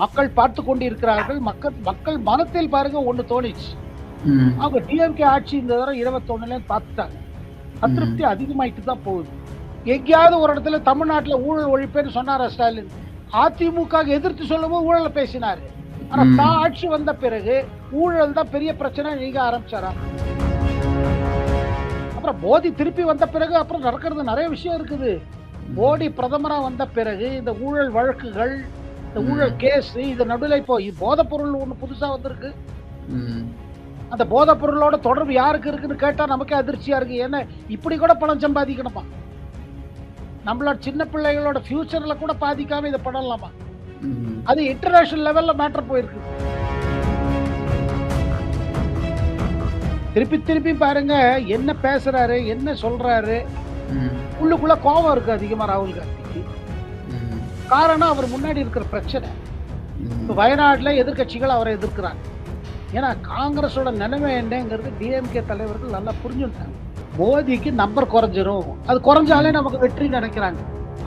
மக்கள் பார்த்து கொண்டு இருக்கிறார்கள் மக்கள் மக்கள் மனத்தில் பாருங்க ஒண்ணு தோணிச்சு. அவங்க டிஎம்கே ஆட்சி இந்த தடவை இருபத்தொன்னுல பார்த்துட்டாங்க. அதிருப்தி அதிகமாயிட்டு தான் போகுது. எங்கேயாவது ஒரு இடத்துல தமிழ்நாட்டுல ஊழல் ஒழிப்பேன்னு சொன்னாரா ஸ்டாலின்? அதிமுக எதிர்த்து சொல்லும்போது ஊழலை பேசினாரு. ஆனா. தான் ஆட்சி வந்த பிறகு ஊழல் தான் பெரிய பிரச்சனை நீங்க ஆரம்பிச்சாரா? அப்புறம் மோடி திருப்பி வந்த பிறகு அப்புறம் நடக்கிறது நிறைய விஷயம் இருக்குது. மோடி பிரதமரா வந்த பிறகு இந்த ஊழல் வழக்குகள் இந்த ஊழல் கேஸ் இது நடுவில் இப்போ போதைப் பொருள் ஒண்ணு புதுசா வந்திருக்கு. அந்த போதைப் பொருளோட தொடர்பு யாருக்கு இருக்குன்னு கேட்டா நமக்கே அதிர்ச்சியா இருக்கு. ஏன்னா இப்படி கூட பணம் சம்பாதிக்கணுமா நம்மளோட சின்ன பிள்ளைகளோட ஃபியூச்சர்ல கூட பாதிக்காம இதை பண்ணலாமா? அது இன்டர்நேஷனல் லெவல்ல மேட்டர் போயிருக்கு. திருப்பி திருப்பி பாருங்க என்ன பேசுறாரு என்ன சொல்றாரு? உள்ளுக்குள்ள கோபம் இருக்கு அதிகமா ராகுல் காந்திக்கு. காரணம் அவர் முன்னாடி இருக்கிற பிரச்சனை. இப்ப வயநாட்டுல எதிர்க்கட்சிகள் அவரை எதிர்க்கிறாங்க. ஏன்னா காங்கிரஸோட நிலைமை என்னங்கிறது டிஎம்கே தலைவர்கள் நல்லா புரிஞ்சுட்டாங்க மோடிக்கு நம்பர் குறைஞ்சிரும். அது குறைஞ்சாலே நமக்கு வெற்றி நினைக்கிறாங்க.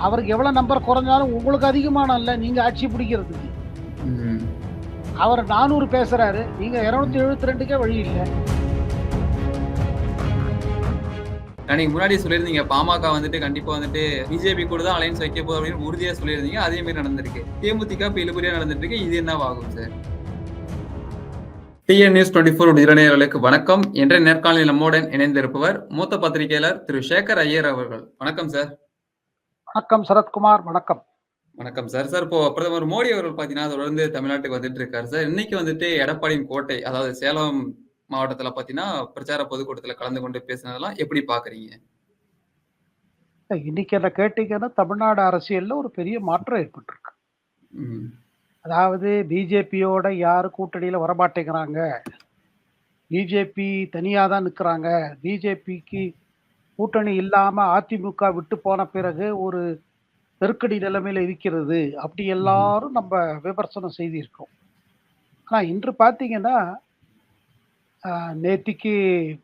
அவருக்கு எவ்வளவு நம்பர் குறைஞ்சாலும் உங்களுக்கு அதிகமான இல்ல நீங்க ஆட்சி பிடிக்கிறதுக்கு. அவர் நானூறு பேசுறாரு. நீங்க இருநூத்தி எழுபத்தி ரெண்டுக்கே வழி இல்லை. அன்னைக்கு முன்னாடி சொல்லியிருந்தீங்க பாமக வந்துட்டு கண்டிப்பா வந்துட்டு பிஜேபி கூட தான் அலைன்ஸ் வைக்க போகுது அப்படின்னு உறுதியா சொல்லியிருந்தீங்க. அதே மாதிரி நடந்திருக்கு. தேமுதிக இப்ப இழுபறியா நடந்துட்டு இருக்கு இது என்னவாகும் sir TN news twenty four இளைஞர்களுக்கு வணக்கம். என்ற நேர்காணலில் நம்முடன் இணைந்திருப்பவர் மூத்த பத்திரிகையாளர் திரு சேகர் ஐயர் அவர்கள். வணக்கம் சார் வணக்கம் சரத்குமார். வணக்கம். வணக்கம் சார் சார் இப்போ பிரதமர் மோடி அவர்கள் பாத்தீங்கன்னா தொடர்ந்து தமிழ்நாட்டுக்கு வந்துட்டு இருக்காரு சார் இன்னைக்கு வந்துட்டு எடப்பாடியின் கோட்டை அதாவது சேலம் மாவட்டத்துல பாத்தீங்கன்னா பிரச்சார பொதுக்கூட்டத்துல கலந்து கொண்டு பேசினதெல்லாம் எப்படி பாக்குறீங்க? இன்னைக்கு என்ன கேட்டீங்கன்னா தமிழ்நாடு அரசியல்ல ஒரு பெரிய மாற்றம் ஏற்பட்டிருக்கு. அதாவது பிஜேபியோட யாரு கூட்டணியில வரமாட்டேங்கிறாங்க? பிஜேபி தனியா தான் நிக்கிறாங்க. பிஜேபிக்கு கூட்டணி இல்லாம அதிமுக விட்டு போன பிறகு ஒரு நெருக்கடி நிலைமையில இருக்கிறது. அப்படி எல்லாரும் நம்ம விமர்சனம் செய்திருக்கோம். ஆனா இன்று பாத்தீங்கன்னா ஆஹ், நேத்திக்கு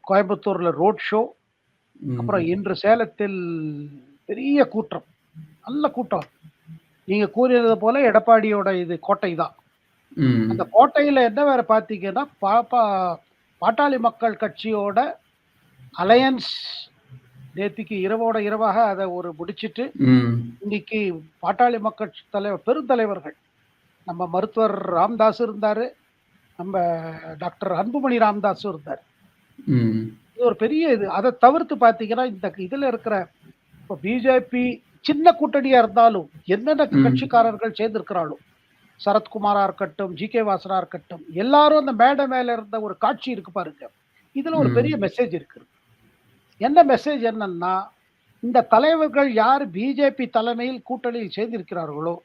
கோயம்புத்தூர்ல ரோட் ஷோ. அப்புறம் இன்று சேலத்தில் பெரிய கூட்டம். நல்ல கூட்டம். நீங்க கூறியது போல எடப்பாடியோட இது கோட்டை தான். அந்த கோட்டையில என்ன வேற பாத்தீங்கன்னா பாப்பா பாட்டாளி மக்கள் கட்சியோட அலையன்ஸ் நேத்திக்கு இரவோட இரவாக அதை ஒரு முடிச்சிட்டு இன்னைக்கு பாட்டாளி மக்கள் தலைவர் பெருந்தலைவர்கள். நம்ம மருத்துவர் ராம்தாஸ் இருந்தாரு. நம்ம டாக்டர் அன்புமணி ராமதாஸ் இருந்தார். இது ஒரு பெரிய இது. அதை தவிர்த்து பார்த்தீங்கன்னா இந்த இதுல இருக்கிற இப்போ பிஜேபி சின்ன கூட்டணியா இருந்தாலும் என்னென்ன. கட்சிக்காரர்கள் சேர்ந்திருக்கிறாளோ சரத்குமாரா இருக்கட்டும் ஜி கே வாசனா இருக்கட்டும் எல்லாரும் அந்த மேடை மேல இருந்த ஒரு காட்சி இருக்கு பாருங்க. இதுல ஒரு. பெரிய மெசேஜ் இருக்கு. என்ன மெசேஜ் என்னன்னா இந்த தலைவர்கள் யார் பிஜேபி தலைமையில் கூட்டணியில் சேர்ந்திருக்கிறார்களோ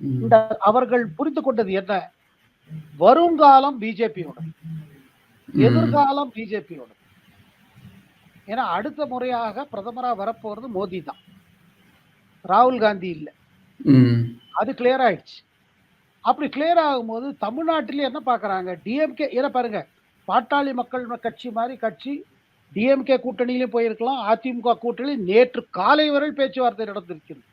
இந்த அவர்கள் புரிந்து கொண்டது என்ன? வருங்காலம் பிஜேபியோட. எதிர்காலம் பிஜேபியோட. ஏன்னா அடுத்த முறையாக பிரதமரா வரப்போறது மோடி தான் ராகுல் காந்தி இல்ல. அது கிளியர் ஆயிடுச்சு. அப்படி கிளியர் ஆகும்போது தமிழ்நாட்டிலே என்ன பார்க்கறாங்க டிஎம்கே ஏன்னா பாருங்க பாட்டாளி மக்கள் கட்சி மாதிரி கட்சி டிஎம்கே கூட்டணியிலும் போயிருக்கலாம் அதிமுக கூட்டணியில் நேற்று காலை வரை பேச்சுவார்த்தை நடந்திருக்கிறது.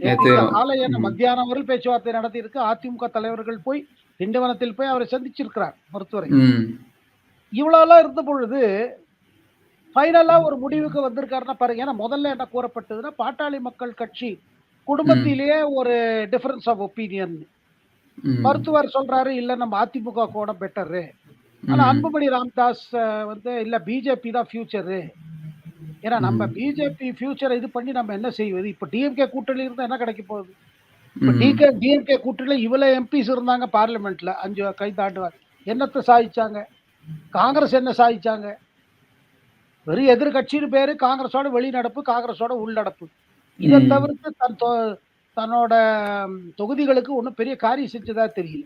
ம், நேற்று நேத்து- காலை என்ன ம். மத்தியானம் வரை பேச்சுவார்த்தை நடத்தியிருக்கு. அதிமுக தலைவர்கள் போய் திண்டிவனத்தில் போய் அவரை சந்திச்சிருக்கிறார் மருத்துவரை ம், இவ்வளவுலாம் இருந்த பொழுது ஃபைனலா ஒரு முடிவுக்கு வந்திருக்காருன்னா பாருங்க. ஏன்னா முதல்ல என்ன கூறப்பட்டதுன்னா பாட்டாளி மக்கள் கட்சி குடும்பத்திலேயே ஒரு டிஃபரன்ஸ் ஆஃப் ஒப்பீனியன் மருத்துவர் சொல்றாரு இல்ல நம்ம அதிமுக கூட பெட்டரு ஆனா அன்புமணி ராம்தாஸ் வந்து இல்ல பிஜேபி தான் ஃபியூச்சரு ஏன்னா நம்ம. பிஜேபி ஃபியூச்சரை இது பண்ணி நம்ம என்ன செய்வது? இப்ப டிஎம்கே கூட்டணி இருந்தா என்ன கிடைக்க போகுது? இப்ப டிகே டிஎம்கே கூட்டணியில இவ்வளவு எம்பிஸ் இருந்தாங்க பார்லிமெண்ட்ல அஞ்சு கைதாண்டுவார் என்னத்தை சாதிச்சாங்க? காங்கிரஸ் என்ன சாதிச்சாங்க? வெறும் எதிர்கட்சின்னு பேரு காங்கிரஸோட வெளிநடப்பு காங்கிரஸோட உள்நடப்பு. இதை. தவிர்த்து தன் தன்னோட தொகுதிகளுக்கு ஒன்றும் பெரிய காரியம் செஞ்சதா தெரியல.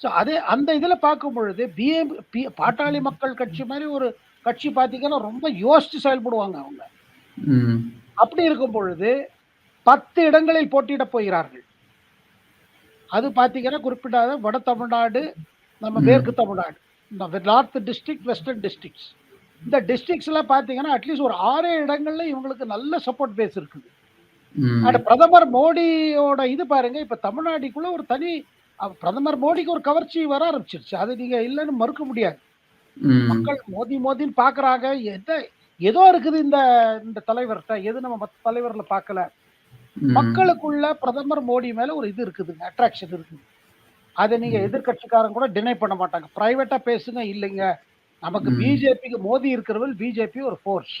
ஸோ அதே அந்த இதுல பார்க்கும் பொழுது பிஎம் பி பாட்டாளி மக்கள் கட்சி மாதிரி ஒரு கட்சி பார்த்தீங்கன்னா ரொம்ப யோசிச்சு செயல்படுவாங்க அவங்க அப்படி இருக்கும் பொழுது பத்து இடங்களில் போட்டியிட போகிறார்கள் அது பார்த்தீங்கன்னா குறிப்பிடாத வட தமிழ்நாடு நம்ம. மேற்கு தமிழ்நாடு இந்த நார்த் டிஸ்ட்ரிக்ட் வெஸ்டர்ன் டிஸ்ட்ரிக்ட்ஸ் இந்த டிஸ்ட்ரிக்ஸ்ல பார்த்தீங்கன்னா அட்லீஸ்ட் ஒரு ஆறே இடங்கள்ல இவங்களுக்கு நல்ல சப்போர்ட் பேஸ் இருக்குது. அட பிரதமர் மோடியோட இது பாருங்க இப்ப தமிழ்நாட்டுக்குள்ள ஒரு தனி பிரதமர் மோடிக்கு ஒரு கவர்ச்சி வர ஆரம்பிச்சிருச்சு அது நீங்க இல்லைன்னு மறுக்க முடியாது. மக்கள் மோதி மோதின்னு பாக்குறாங்க. எத ஏதோ இருக்குது இந்த இந்த தலைவர்கிட்ட. எது நம்ம மத்த தலைவர்ல பார்க்கல ம். மக்களுக்குள்ள பிரதமர் மோடி மேல ஒரு இது இருக்குதுங்க அட்ராக்ஷன் இருக்குது. அதை நீங்க ம். எதிர்க்கட்சிக்காரங்க கூட டினை பண்ண மாட்டாங்க. பிரைவேட்டா பேசுங்க இல்லைங்க. நமக்கு. பிஜேபிக்கு மோதி இருக்கிறவள் பிஜேபி ஒரு ஃபோர்ஸ்.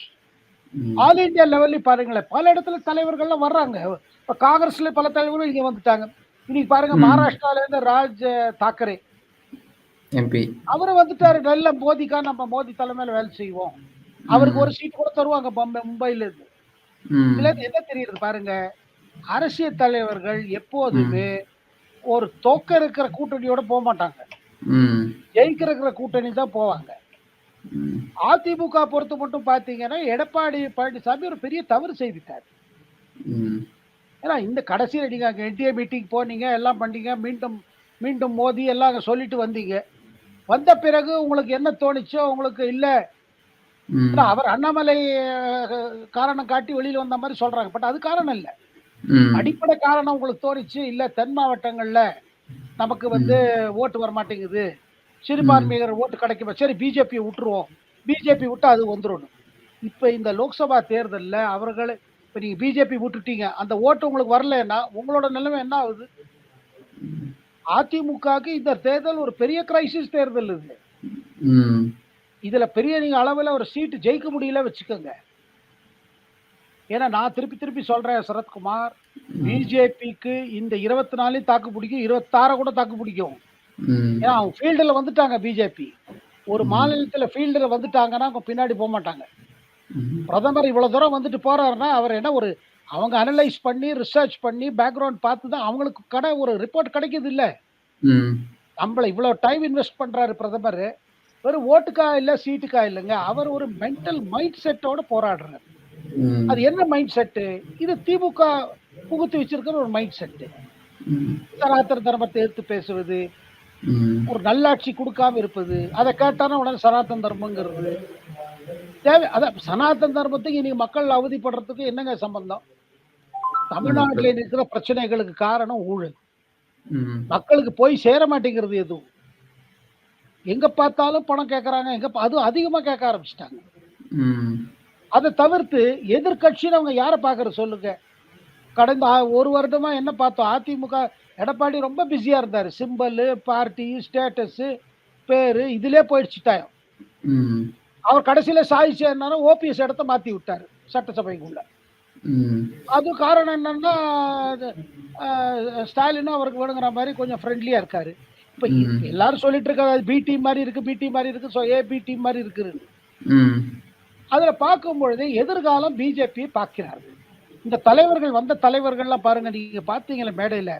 ஆல் இந்தியா லெவல்ல பாருங்களேன். பல இடத்துல தலைவர்கள்லாம் வர்றாங்க. இப்ப காங்கிரஸ்ல பல தலைவர்களும் இங்க வந்துட்டாங்க. இன்னைக்கு பாருங்க. மகாராஷ்டிரால இருந்து ராஜ் தாக்கரே. எம்பி அவரு வந்துட்டாரு நல்ல மோதிக்கா நம்ம மோதி தலைமையில வேலை செய்வோம் அவருக்கு. ஒரு சீட் கூட தருவாங்க பம்பை மும்பைல இருந்து. இதுல என்ன தெரியுது பாருங்க அரசியல் தலைவர்கள் எப்போதுமே ஒரு தோக்க இருக்கிற கூட்டணியோட போக மாட்டாங்க. ஜெயிக்கிற இருக்கிற கூட்டணி தான் போவாங்க. அதிமுக பொறுத்து மட்டும் பாத்தீங்கன்னா எடப்பாடி பழனிசாமி ஒரு பெரிய தவறு செய்துட்டார். ஏன்னா இந்த கடைசியில் நீங்க அங்கே என்டிஏ மீட்டிங் போனீங்க எல்லாம் பண்ணீங்க மீண்டும் மீண்டும் மோதி எல்லாம் அங்கே சொல்லிட்டு வந்தீங்க வந்த பிறகு உங்களுக்கு என்ன தோணுச்சோ உங்களுக்கு இல்ல. அவர் அண்ணாமலை காரணம் காட்டி வெளியில வந்த மாதிரி சொல்றாங்க. பட் அது காரணம் இல்ல. அடிப்படை காரணம் உங்களுக்கு தோணுச்சு இல்ல தென் மாவட்டங்கள்ல நமக்கு வந்து ஓட்டு வர மாட்டேங்குது. சிறுபான்மையினர் ஓட்டு கிடைக்கும்? சரி பிஜேபி விட்டுருவோம். பிஜேபி விட்டு அது வந்துடும் இப்ப இந்த லோக்சபா தேர்தல்ல அவர்கள் இப்ப நீங்க பிஜேபி விட்டுட்டீங்க. அந்த ஓட்டு உங்களுக்கு வரலன்னா உங்களோட நிலைமை என்ன ஆகுது? அதிமுகவுக்கு இந்த தேர்தல் ஒரு பெரிய கிரைசிஸ் தேர்தல் இது. இதுல பெரிய நீங்க அளவுல ஒரு சீட்டு ஜெயிக்க முடியல வச்சுக்கோங்க ஏன்னா நான் திருப்பி திருப்பி சொல்றேன் சரத்குமார் பிஜேபிக்கு இந்த இருபத்தி நாலையும் தாக்கு பிடிக்கும் இருபத்தாற கூட தாக்கு பிடிக்கும். ஏன்னா அவங்க ஃபீல்டில் வந்துட்டாங்க பிஜேபி ஒரு. மாநிலத்துல ஃபீல்டில் வந்துட்டாங்கன்னா அவங்க பின்னாடி போக மாட்டாங்க. பிரதமர் இவ்வளவு தூரம் வந்துட்டு போறாருன்னா அவர் என்ன ஒரு அவங்க அனலைஸ் பண்ணி ரிசர்ச் பண்ணி பேக்ரவுண்ட் பார்த்து தான் அவங்களுக்கு கடை ஒரு ரிப்போர்ட் கிடைக்குது இல்ல. நம்மள இவ்வளவு டைம் இன்வெஸ்ட் பண்றாரு பிரதமர். வெறும் ஓட்டுக்கா இல்ல சீட்டுக்கா இல்லைங்க. அவர் ஒரு மென்டல் மைண்ட் செட்டோட போராடுறாரு. அது என்ன மைண்ட் செட்டு இது திமுக புகுத்து வச்சிருக்கிற ஒரு மைண்ட் செட்டு ம். சனாதன தர்மத்தை எடுத்து பேசுவது. ஒரு நல்லாட்சி கொடுக்காம இருப்பது. அதை கேட்டானா உடனே சனாதன தர்மங்கிறது. தேவை. அதான் சனாதன தர்மத்துக்கு இன்னைக்கு மக்கள் அவதிப்படுறதுக்கு என்னங்க சம்பந்தம்? தமிழ்நாட்டில் இருக்கிற பிரச்சனைகளுக்கு காரணம் ஊழல். மக்களுக்கு போய் சேர மாட்டேங்கிறது எதுவும் எங்க பார்த்தாலும் பணம் கேட்கறாங்க எங்க அதுவும் அதிகமா கேட்க ஆரம்பிச்சிட்டாங்க. அதை தவிர்த்து எதிர்க்கட்சின்னு அவங்க யாரை பார்க்கறது சொல்லுங்க கடந்த ஒரு வருடமா என்ன பார்த்தோம் அதிமுக எடப்பாடி ரொம்ப பிஸியா இருந்தாரு சிம்பல் பார்ட்டி ஸ்டேட்டஸ் பேரு இதுலயே போயிடுச்சு டைம் ம். அவர் கடைசியில என்னன்னா ஓபிஎஸ் இடத்த மாத்தி விட்டாரு சட்டசபைக்குள்ள. அது காரணம் என்னன்னா ஸ்டாலினும் அவருக்கு வேணுங்கிற மாதிரி கொஞ்சம் ஃப்ரெண்ட்லியா இருக்காரு இப்ப. எல்லாரும் சொல்லிட்டு இருக்காங்க பி டீம் மாதிரி இருக்கு பி டீம் மாதிரி இருக்கு ஸோ ஏ பி டீம் மாதிரி இருக்குது ம். அதுல பார்க்கும் பொழுது எதிர்காலம் பிஜேபி பார்க்கிறார்கள் இந்த தலைவர்கள் வந்த தலைவர்கள்லாம் பாருங்க நீங்க பார்த்தீங்களா மேடையில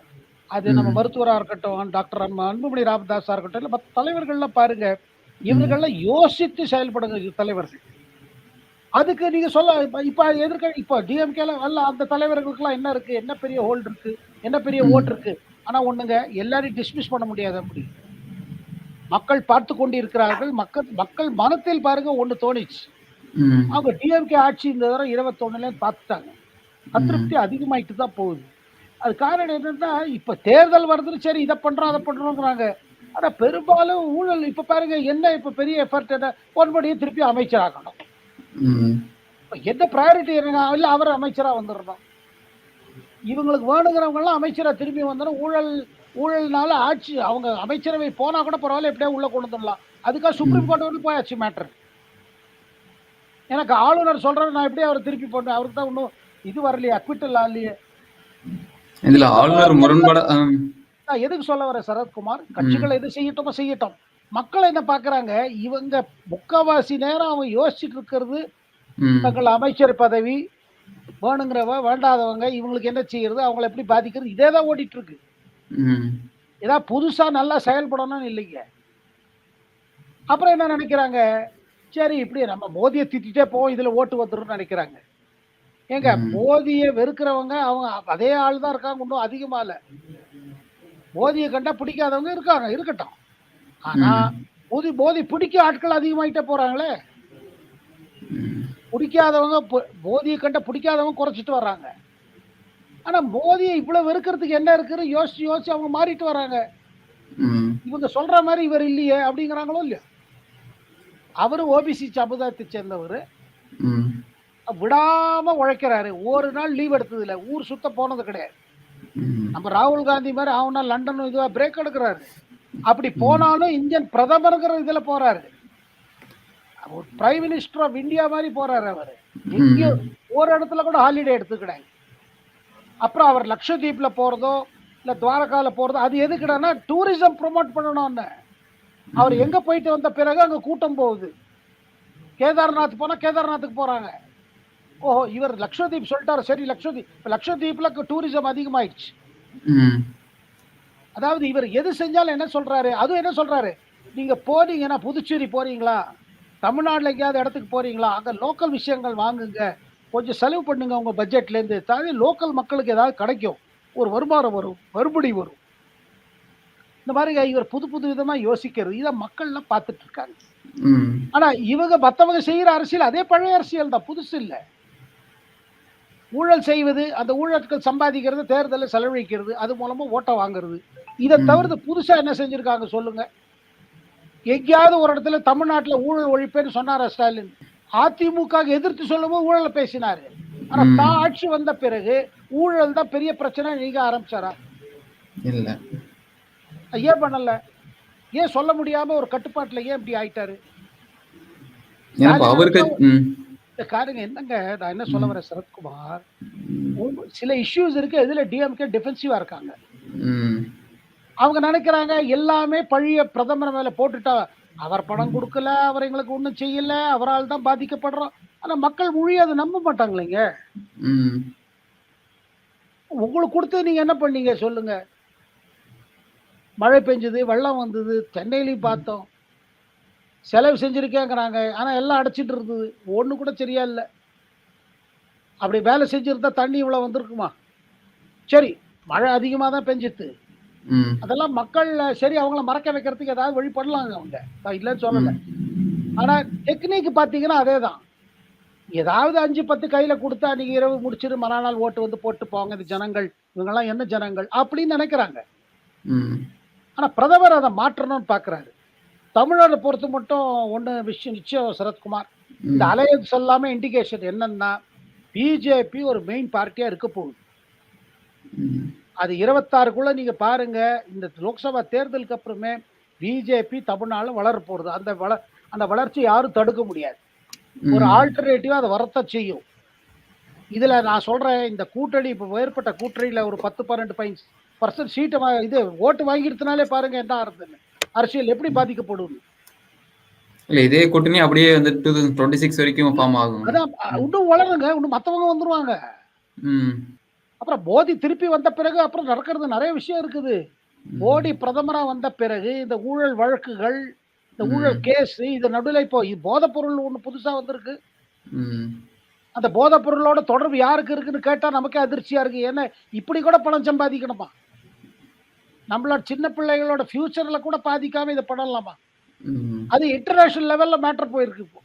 அது நம்ம. மருத்துவரா இருக்கட்டும் டாக்டர் அன்பு- அன்புமணி ராமதாஸா இருக்கட்டும் இல்ல மற்ற தலைவர்கள்லாம் பாருங்க இவர்கள்லாம் யோசித்து செயல்படுங்க தலைவர்கள் அதுக்கு நீங்க சொல்ல இப்ப- இப்ப எதிர்க்க இப்ப டிஎம்கேல அல்ல அந்த தலைவர்களுக்கெல்லாம் என்ன இருக்கு? என்ன பெரிய ஹோல்டு இருக்கு? என்ன பெரிய ம். ஓட்டு இருக்கு? ஆனா ஒண்ணுங்க எல்லாரையும் டிஸ்மிஸ் பண்ண முடியாது அப்படி. மக்கள் பார்த்து கொண்டு இருக்கிறார்கள் மக்கள் மக்கள் மனத்தில் பாருங்க ஒண்ணு தோணிச்சு. அவங்க டிஎம்கே ஆட்சி இந்த தடவை இருபத்தொன்னுல பார்த்துட்டாங்க. அதிருப்தி அதிகமாயிட்டு தான் போகுது. அது காரணம் என்னன்னா இப்ப தேர்தல் வருதுன்னு சரி இதை பண்றோம் அதை பண்றோங்கிறாங்க ஆனா பெரும்பாலும் ஊழல் இப்ப பாருங்க என்ன இப்ப பெரிய எஃபர்ட் என்ன? பொன்படியும் திருப்பி அமைச்சராக்கணும் என்ன ப்ரையாரிட்டி இல்ல அவர் அமைச்சரா வந்துடணும் இவங்களுக்கு வேணுங்கிறவங்க எல்லாம் அமைச்சரா திரும்பி வந்துடும் ஊழல் ஊழல்னால ஆட்சி அவங்க அமைச்சரவை போனா கூட பரவாயில்ல எப்படியா உள்ள கொண்டு வந்துடலாம். அதுக்காக சுப்ரீம் கோர்ட் வரைக்கும் போயாச்சு மேட்டர் எனக்கு ஆளுநர் சொல்றாரு நான் எப்படி அவர் திருப்பி போட்டேன் அவருக்கு தான் இன்னும் இது வரலையே அக்விட்டல் ஆகலையே. இதுல ஆளுநர் முரண்பட. நான் எதுக்கு சொல்ல வரேன் சரத்குமார்? கட்சிகள் எது செய்யட்டுமோ செய்யட்டும். மக்கள் என்ன பாக்குறாங்க இவங்க முக்காவாசி நேரம் அவங்க யோசிச்சுட்டு இருக்கிறது. தங்கள் அமைச்சர் பதவி வேணுங்கிறவ வேண்டாதவங்க இவங்களுக்கு என்ன செய்யறது? அவங்கள எப்படி பாதிக்கிறது? இதே தான் ஓடிட்டு இருக்கு. ஏதாவது புதுசா நல்லா செயல்படணும்னு இல்லைங்க. அப்புறம் என்ன நினைக்கிறாங்க? சரி இப்படி நம்ம மோதியை திட்டிட்டே போவோம் இதுல ஓட்டு வந்துரும்னு நினைக்கிறாங்க. ஏங்க. மோதியை வெறுக்கிறவங்க அவங்க அதே ஆள் தான் இருக்காங்க இன்னும் அதிகமா இல்ல. மோதியை கண்டா பிடிக்காதவங்க இருக்காங்க இருக்கட்டும். ஆனா. மோதி மோதி பிடிக்க ஆட்கள் அதிகமாயிட்டே போறாங்களே. பிடிக்காதவங்க பொ- மோதியை கண்ட பிடிக்காதவங்க குறைச்சிட்டு வர்றாங்க ஆனா மோதியை இவ்வளவு வெறுக்கிறதுக்கு என்ன இருக்குன்னு யோசிச்சு யோசிச்சு அவங்க மாறிட்டு வராங்க ம். இவங்க சொல்ற மாதிரி இவர் இல்லையே அப்படிங்கிறாங்களோ இல்லையா அவரு ஓபிசி சமுதாயத்தை சேர்ந்தவர். விடாம உழைக்கிறாரு ஒரு நாள் லீவ் எடுத்தது இல்ல ஊர் சுத்த போனது கிடையாது. நம்ம ராகுல் காந்தி மாதிரி அவனா லண்டன் இதுவா பிரேக் எடுக்கிறாரு அப்படி போனாலும் இந்தியன் பிரதமருங்கிற இதுல போறாரு. அவர் பிரைம் மினிஸ்டர் ஆஃப் இந்தியா மாதிரி போறாரு அவரு. எங்கேயும் ஒரு இடத்துல கூட ஹாலிடே எடுத்துக்கிடாங்க அப்புறம் அவர் லட்சத்தீப்ல போறதோ இல்ல துவாரகால போறதோ அது எதுக்குடான்னா டூரிசம் ப்ரொமோட் பண்ணணும்னு. அவர் எங்க போயிட்டு வந்த பிறகு அங்க கூட்டம் போகுது. கேதார்நாத் போனா கேதார்நாத்துக்கு போறாங்க. ஓஹோ இவர் லட்சத்தீப் சொல்லிட்டாரு. சரி லட்சத்தீப் இப்ப லட்சத்தீப்ல டூரிசம் அதிகமாயிடுச்சு. அதாவது இவர் எது செஞ்சாலும் என்ன சொல்றாரு? அதுவும் என்ன சொல்றாரு? நீங்க போனீங்கன்னா புதுச்சேரி போறீங்களா? தமிழ்நாட்டுல எங்கேயாவது இடத்துக்கு போறீங்களா? அங்க லோக்கல் விஷயங்கள் வாங்குங்க. கொஞ்சம் செலவு பண்ணுங்க உங்க பட்ஜெட்ல இருந்து தாண்டி லோக்கல் மக்களுக்கு ஏதாவது கிடைக்கும். ஒரு வருமானம் வரும். மறுபடி வரும். இந்த மாதிரி இவர் புது புது விதமா யோசிக்கிறது இதை மக்கள்லாம் பார்த்துட்டு இருக்காங்க. ஆனா இவங்க மத்தவங்க செய்யற அரசியல் அதே பழைய அரசியல் தான். புதுசு இல்ல. ஊழல் செய்வது அந்த ஊழல்கள் சம்பாதிக்கிறது தேர்தலில் செலவழிக்கிறது அது மூலமா ஓட்டை வாங்குறது. இதை. தவிர்த்து புதுசா என்ன செஞ்சிருக்காங்க சொல்லுங்க. எங்கேயாவது ஒரு இடத்துல தமிழ்நாட்டுல ஊழல் ஒழிப்பேன்னு சொன்னாரா ஸ்டாலின்? அதிமுக எதிர்த்து சொல்லும்போது ஊழலை பேசினாரு. ஆனா. தான் ஆட்சி வந்த பிறகு ஊழல் தான் பெரிய பிரச்சனை நீங்க ஆரம்பிச்சாரா? இல்ல. ஏன் பண்ணல? ஏன் சொல்ல முடியாம ஒரு கட்டுப்பாட்டுல ஏன் இப்படி ஆயிட்டாரு? ஏன்னா இப்ப அவருக்கு ம். இந்த காருங்க என்னங்க? நான் என்ன சொல்ல வரேன் சரத்குமார்? சில இஷ்யூஸ் இருக்கு எதுல டிஎம்கே டிஃபென்சிவா இருக்காங்க. அவங்க நினைக்கிறாங்க எல்லாமே பழிய பிரதமர் மேல போட்டுட்டா அவர் பணம் கொடுக்கல அவர் எங்களுக்கு ஒண்ணும் செய்யல அவரால் தான் பாதிக்கப்படுறோம். ஆனா மக்கள் மொழி அதை நம்ப மாட்டாங்களேங்க. உங்களுக்கு கொடுத்து நீங்க என்ன பண்ணீங்க சொல்லுங்க. மழை பெஞ்சது வெள்ளம் வந்தது சென்னையிலையும் பார்த்தோம். செலவு செஞ்சிருக்கேங்கிறாங்க. ஆனா எல்லாம் அடைச்சிட்டு இருந்தது. ஒண்ணு கூட சரியா இல்லை. அப்படி வேலை செஞ்சிருந்தா தண்ணி இவ்வளவு வந்திருக்குமா? சரி மழை அதிகமா தான் பெஞ்சித்து. அதெல்லாம் மக்கள் சரி அவங்கள மறக்க வைக்கிறதுக்கு ஏதாவது வழி பண்ணலாங்க அவங்க நான் இல்லைன்னு சொல்லல. ஆனா டெக்னிக் பாத்தீங்கன்னா அதே தான் ஏதாவது அஞ்சு பத்து கையில கொடுத்தா நீங்க இரவு முடிச்சிட்டு மறுநாள் ஓட்டு வந்து போட்டு போங்க இது ஜனங்கள் இவங்கெல்லாம் என்ன ஜனங்கள் அப்படின்னு நினைக்கிறாங்க. ஆனா பிரதமர் அதை மாற்றணும்னு பாக்குறாரு. தமிழ்நாடு பொறுத்த மட்டும் ஒண்ணு விஷயம் நிச்சயம் சரத்குமார். இந்த. அலையன்ஸ் எல்லாமே இண்டிகேஷன் என்னன்னா பிஜேபி ஒரு மெயின் பார்ட்டியா இருக்க போகுது. அது இருபத்தாறுக்குள்ள நீங்க பாருங்க இந்த லோக்சபா தேர்தலுக்கு அப்புறமே பிஜேபி தமிழ்நாடு வளர போறது. அந்த வள அந்த வளர்ச்சி யாரும் தடுக்க முடியாது. ஒரு. ஆல்டர்னேட்டிவா அதை வரத்தான் செய்யும். இதுல நான் சொல்றேன் இந்த கூட்டணி இப்ப ஏற்பட்ட கூட்டணியில ஒரு பத்து பன்னெண்டு பைன் பர்சன்ட் சீட்டை இது ஓட்டு வாங்கிடுறதுனாலே பாருங்க என்ன ஆறுதுன்னு. அரசியல் எப்படி பாதிக்கப்படும் இல்ல இதே கூட்டணி அப்படியே வந்து டூ தௌசண்ட் டுவெண்ட்டி சிக்ஸ் வரைக்கும் ஃபார்ம் ஆகும். அதான் இன்னும் வளருங்க இன்னும் மத்தவங்க வந்துருவாங்க. அப்புறம் மோடி திருப்பி வந்த பிறகு அப்புறம் நடக்கிறது நிறைய விஷயம் இருக்குது மோடி பிரதமரா வந்த பிறகு இந்த ஊழல் வழக்குகள் இந்த ஊழல். கேஸ் இது நடுவில் இப்போ போதைப் பொருள் ஒண்ணு புதுசா வந்திருக்கு. அந்த போதைப் பொருளோட தொடர்பு யாருக்கு இருக்குன்னு கேட்டா நமக்கே அதிர்ச்சியா இருக்கு ஏன்னா இப்படி கூட பணம் சம்பாதிக்கணுமா நம்மளோட சின்ன பிள்ளைகளோட ஃபியூச்சர்ல கூட பாதிக்காம இதை பண்ணலாமா. அது இன்டர்நேஷனல் லெவல்ல மேட்டர் போயிருக்கு இப்போ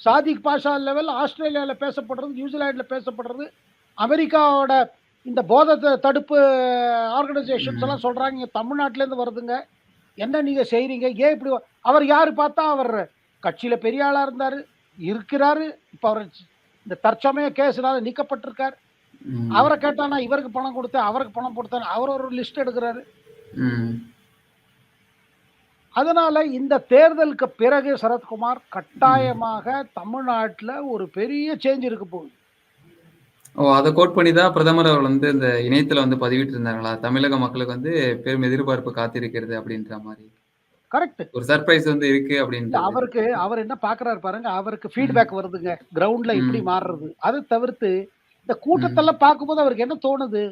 சாதிக் பாஷா லெவல் ஆஸ்திரேலியாவில் பேசப்படுறது நியூசிலாண்டில் பேசப்படுறது அமெரிக்காவோட இந்த போதை தடுப்பு ஆர்கனைசேஷன்ஸ் எல்லாம் சொல்றாங்க இங்க தமிழ்நாட்டுல இருந்து வருதுங்க. என்ன நீங்க செய்றீங்க? ஏன் இப்படி அவர் யாரு பார்த்தா அவர் கட்சியில பெரிய ஆளா இருந்தாரு இருக்கிறாரு. இப்ப அவர் இந்த தற்சமய கேஸ்னால நீக்கப்பட்டிருக்காரு. அவரை கேட்டானா இவருக்கு பணம் கொடுத்தேன் அவருக்கு பணம் கொடுத்தேன் அவர் ஒரு லிஸ்ட் எடுக்கிறாரு. அதனால இந்த தேர்தலுக்கு பிறகு சரத்குமார் கட்டாயமாக தமிழ்நாட்டுல ஒரு பெரிய சேஞ்ச் இருக்க போகுது. ஓ அதை கோட் பண்ணி தான் பிரதமர் அவர் வந்து இந்த இணையத்துல வந்து பதிவிட்டு இருந்தாங்களா தமிழக மக்களுக்கு வந்து பெரும் எதிர்பார்ப்பு காத்திருக்கிறது அப்படின்ற மாதிரி. கரெக்ட் ஒரு சர்ப்ரைஸ் வந்து இருக்கு அப்படின்ட்டு அவருக்கு அவர் என்ன பாக்குறாரு பாருங்க அவருக்கு ஃபீட்பேக் வருதுங்க கிரவுண்ட்ல இப்படி. மாறுறது. அதை தவிர்த்து இந்த கூட்டத்தெல்லாம் பார்க்கும்போது அவருக்கு என்ன தோணுது?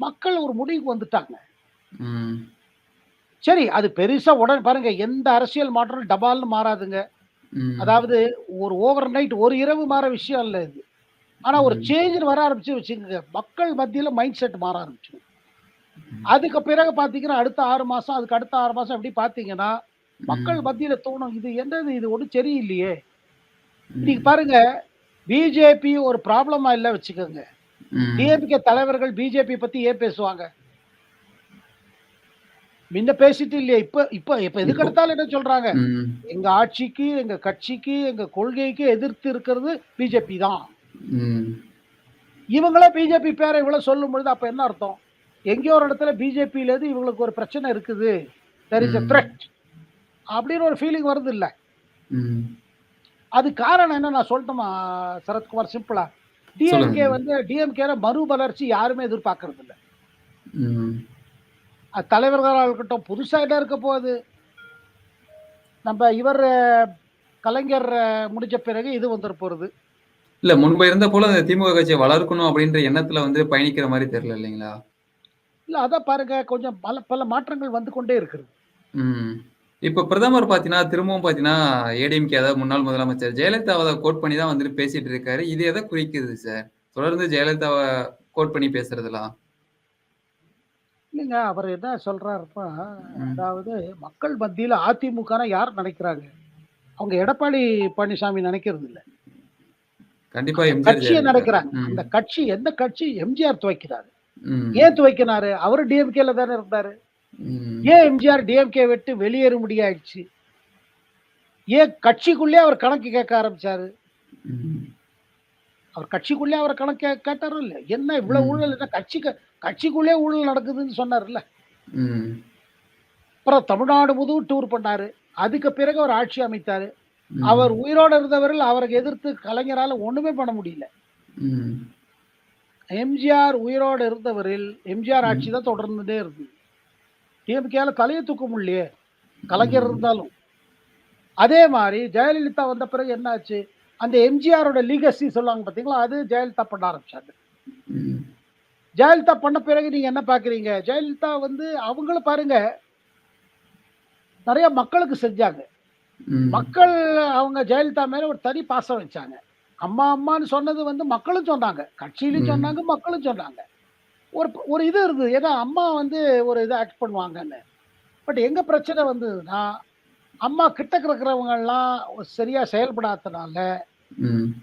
மக்கள் ஒரு முடிவுக்கு வந்துட்டாங்க. சரி அது பெருசா உடனே பாருங்க எந்த அரசியல் மாற்றம் டபால்னு மாறாதுங்க. அதாவது ஒரு ஓவர் நைட் ஒரு இரவு மாற விஷயம் இல்லை இது. ஆனா ஒரு. சேஞ்ச் வர ஆரம்பிச்சு வச்சுக்கோங்க மக்கள் மத்தியில மைண்ட் செட் மாற ஆரம்பிச்சு அதுக்கு பிறகு பாத்தீங்கன்னா அடுத்த ஆறு மாசம் அதுக்கு அடுத்த ஆறு மாசம் எப்படி பாத்தீங்கன்னா மக்கள் மத்தியில தோணும் இது என்னது இது ஒன்றும் சரியில்லையே. இன்னைக்கு பாருங்க பிஜேபி ஒரு ப்ராப்ளமா இல்ல வச்சுக்கோங்க. டிஎம்கே தலைவர்கள் பிஜேபி பத்தி ஏன் பேசுவாங்க முன்ன பேசிட்டு இல்லையா இப்ப இப்ப இப்ப எதுக்கு எடுத்தாலும் என்ன சொல்றாங்க. எங்க ஆட்சிக்கு எங்க கட்சிக்கு எங்க கொள்கைக்கு எதிர்த்து இருக்கிறது பிஜேபி தான். இவங்களே பிஜேபி பேரை இவ்வளவு சொல்லும் பொழுது அப்ப என்ன அர்த்தம்? எங்கேயோ ஒரு இடத்துல பிஜேபியில இருந்து இவங்களுக்கு ஒரு பிரச்சனை இருக்குது. There is a. த்ரெட் அப்படின்னு ஒரு ஃபீலிங் வருது இல்ல. அது காரணம் என்ன? நான் சொல்லட்டுமா சரத்குமார்? சிம்பிளா டிஎம்கே. வந்து டிஎம்கே மறுமலர்ச்சி யாருமே எதிர்பார்க்கறது இல்ல. தலைவர்களாக இருக்கட்டும் புதுசா என்ன இருக்க போகுது? நம்ம இவர் கலைஞர் முடிஞ்ச பிறகு இது வந்துட போறது. இல்ல முன்பு இருந்த போல அந்த திமுக கட்சியை வளர்க்கணும் அப்படின்ற எண்ணத்துல வந்து பயணிக்கிற மாதிரி தெரியல இல்லைங்களா? இல்ல அதான் பாருங்க கொஞ்சம் பல பல மாற்றங்கள் வந்து கொண்டே இருக்கிறது ம். இப்ப பிரதமர் பாத்தீங்கன்னா திரும்பவும் பாத்தீங்கன்னா ஏடிஎம்கே அதாவது முன்னாள் முதலமைச்சர் ஜெயலலிதாவை கோட் பண்ணி தான் வந்துட்டு பேசிட்டு இருக்காரு. இது எதை குறிக்குது சார்? தொடர்ந்து ஜெயலலிதாவை கோட் பண்ணி பேசுறதுலாம் இல்லைங்க அவர் என்ன சொல்றாருன்னா. அதாவது மக்கள் மத்தியில அதிமுக யார் நினைக்கிறாங்க? அவங்க எடப்பாடி பழனிசாமி நினைக்கிறது இல்ல கண்டிப்பா கட்சியை ம். அந்த கட்சி எந்த கட்சி எம்ஜிஆர் துவைக்கிறாரு. ஏன் துவைக்கினாரு அவரு டிஎம்கேல தானே இருந்தாரு. ஏன் எம்ஜிஆர் டிஎம்கே விட்டு வெளியேற முடியாயிடுச்சு ஏன் கட்சிக்குள்ளே அவர் கணக்கு கேட்க ஆரம்பிச்சாரு. அவர் கட்சிக்குள்ளே அவர் கணக்கு கேட்டாரோ இல்ல என்ன இவ்வளவு. ஊழல் என்ன கட்சி கட்சிக்குள்ளே ஊழல் நடக்குதுன்னு சொன்னார்ல. அப்புறம் தமிழ்நாடு முழுவதும் டூர் பண்ணாரு அதுக்கு பிறகு அவர் ஆட்சி அமைத்தாரு. அவர் உயிரோடு இருந்தவர்கள் அவருக்கு எதிர்த்து கலைஞரால ஒண்ணுமே பண்ண முடியல. எம்ஜிஆர் உயிரோடு இருந்தவரில் எம்ஜிஆர். ஆட்சி தான் தொடர்ந்துட்டே இருந்தது டிஎம்கேல தலையை தூக்க முடியலையே கலைஞர். இருந்தாலும் அதே மாதிரி ஜெயலலிதா வந்த பிறகு என்னாச்சு அந்த எம்ஜிஆரோட லீகசி சொல்லுவாங்க பாத்தீங்களா அது ஜெயலலிதா பண்ண ஆரம்பிச்சாங்க. ஜெயலலிதா பண்ண பிறகு நீங்க என்ன பாக்குறீங்க ஜெயலலிதா வந்து அவங்களும் பாருங்க நிறைய மக்களுக்கு செஞ்சாங்க. மக்கள் அவங்க ஜெயலலிதா மேல ஒரு தனி பாசம் வச்சாங்க. அம்மா அம்மான்னு சொன்னது வந்து மக்களும் சொன்னாங்க. கட்சியிலும். சொன்னாங்க மக்களும் சொன்னாங்க. ஒரு ஒரு இது இருந்தது ஏன்னா அம்மா வந்து ஒரு இதை ஆக்ட் பண்ணுவாங்கன்னு. பட் எங்க பிரச்சனை வந்ததுன்னா அம்மா கிட்ட இருக்கிறவங்க எல்லாம் சரியா செயல்படாதனால.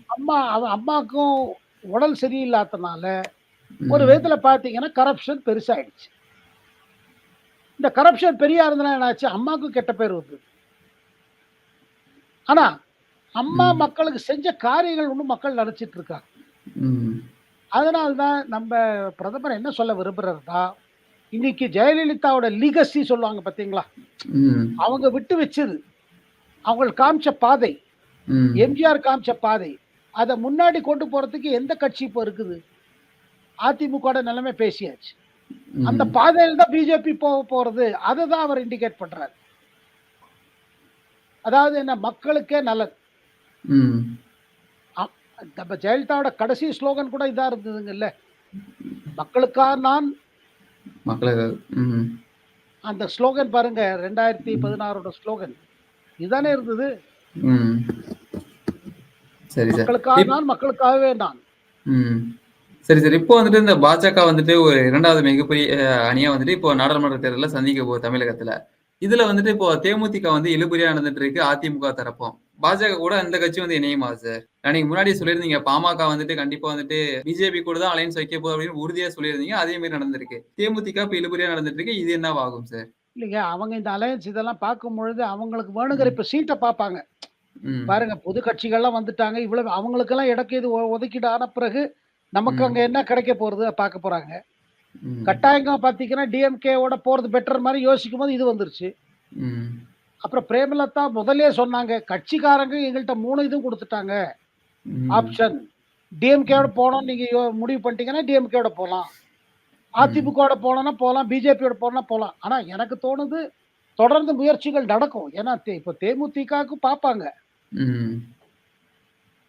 அம்மா அவ அம்மாக்கும் உடல் சரியில்லாதனால. ஒரு விதத்துல பாத்தீங்கன்னா கரப்ஷன் பெருசாயிடுச்சு. இந்த கரப்ஷன் பெரியா இருந்தனா என்னாச்சு? அம்மாவுக்கும் கெட்ட பேர் வந்தது. ஆனா அம்மா. மக்களுக்கு செஞ்ச காரியங்கள் ஒன்றும் மக்கள் நினைச்சிட்டு இருக்காங்க. அதனால்தான் நம்ம பிரதமர் என்ன சொல்ல விரும்புறாருன்னா இன்னைக்கு ஜெயலலிதாவோட லீகசி சொல்லுவாங்க பாத்தீங்களா. அவங்க விட்டு வச்சது அவங்க காமிச்ச பாதை. எம்ஜிஆர் காமிச்ச பாதை அதை முன்னாடி கொண்டு போறதுக்கு எந்த கட்சி இப்போ இருக்குது அதிமுக நிலைமை பேசியாச்சு. அந்த பாதையில் தான் பிஜேபி போக போறது அதை தான் அவர் இண்டிகேட் பண்றாரு அதாவது என்ன மக்களுக்கே நல்லது. நம்ம ஜெயலலிதாவோட கடைசி ஸ்லோகன் கூட இதா இருந்ததுங்கல்ல. மக்களுக்கா நான். அந்த ஸ்லோகன் பாருங்க ரெண்டாயிரத்தி பதினாறோட ஸ்லோகன். இதுதானே இருந்தது? ம். சரி மக்களுக்காக நான் மக்களுக்காகவே நான். ம். சரி சார் இப்போ வந்துட்டு இந்த பாஜக வந்துட்டு ஒரு இரண்டாவது மிகப்பெரிய அணியா வந்துட்டு இப்போ நாடாளுமன்ற தேர்தல சந்திக்க போகுது தமிழகத்துல. இதுல வந்துட்டு இப்போ தேமுதிக வந்து இழுபறியா நடந்துட்டு இருக்கு அதிமுக தரப்பும். பாஜக கூட இந்த கட்சி வந்து இணையுமா சார்? அன்னைக்கு முன்னாடி சொல்லியிருந்தீங்க பாமக வந்துட்டு கண்டிப்பா வந்துட்டு பிஜேபி கூட தான் அலைன்ஸ் வைக்க போகுது அப்படின்னு உறுதியா சொல்லியிருந்தீங்க அதே மாதிரி நடந்திருக்கு. தேமுதிக இப்ப இழுபறியா நடந்துட்டு இருக்கு இது என்னவாகும் சார்? இல்லைங்க அவங்க இந்த அலையன்ஸ் இதெல்லாம் பார்க்கும் பொழுது அவங்களுக்கு வேணுங்கிற இப்ப சீட்டை பார்ப்பாங்க. பாருங்க பொது கட்சிகள்லாம் வந்துட்டாங்க இவ்வளவு அவங்களுக்கெல்லாம் இடக்கீது ஒ- ஒதுக்கீடு ஆன பிறகு நமக்கு. அங்க என்ன கிடைக்க போறது பார்க்க போறாங்க. ம். கட்டாயங்க பாத்தீங்கன்னா டிஎம்கேவோட போறது பெட்டர் மாதிரி யோசிக்கும் போது இது வந்துருச்சு. அப்புறம் பிரேமலதா முதல்லயே சொன்னாங்க கட்சிக்காரங்க எங்கள்கிட்ட மூணு இதுவும் கொடுத்துட்டாங்க. ஆப்ஷன் டிஎம்கேவோட போனோம் நீங்க முடிவு பண்ணிட்டீங்கன்னா டிஎம்கேவோட போகலாம் அதிமுகவோட போனோம்னா போகலாம் பிஜேபியோட போனா போகலாம் ஆனா எனக்கு தோணுது தொடர்ந்து முயற்சிகள் நடக்கும் ஏன்னா இப்போ தேமுதிகவுக்கு பார்ப்பாங்க.